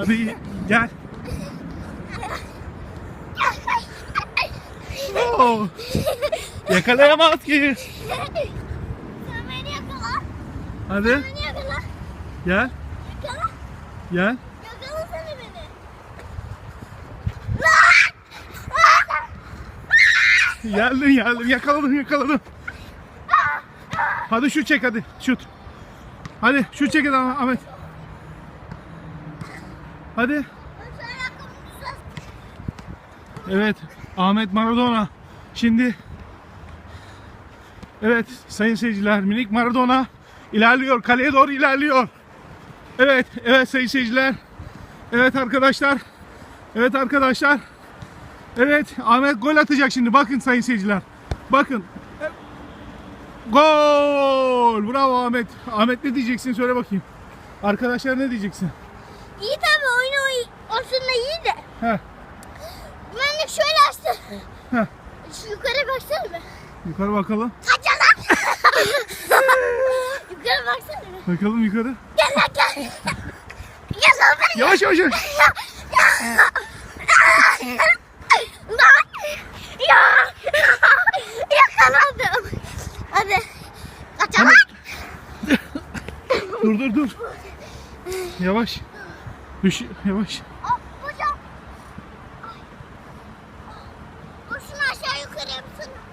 Hadi gel. Oo. Yakalayamaz ki. Sen beni yakala. Hadi Beni yakala. gel. Yakala. Gel. Yakala sen beni. Geldim geldim yakaladım yakaladım. Hadi şut çek hadi şut. Hadi şut çek hadi Ahmet. Hadi. Evet Ahmet Maradona. Şimdi Evet sayın seyirciler minik Maradona ilerliyor kaleye doğru ilerliyor. Evet evet sayın seyirciler. Evet arkadaşlar. Evet arkadaşlar. Evet Ahmet gol atacak şimdi bakın sayın seyirciler. Bakın. Gol! Bravo Ahmet. Ahmet ne diyeceksin söyle bakayım. Arkadaşlar ne diyeceksin? İyi aslında iyi de. Heh, Ben de şöyle açtım. heh. Şu yukarı baksana be. Yukarı bakalım. Kaç lan. yukarı baksana be. Bakalım yukarı. Gel lan gel. Gel lan ben. Yavaş yavaş yavaş. Lan. Ya. Yakaladım. Hadi. Kaçalım. Dur dur dur. Yavaş. Düş yavaş. Ah.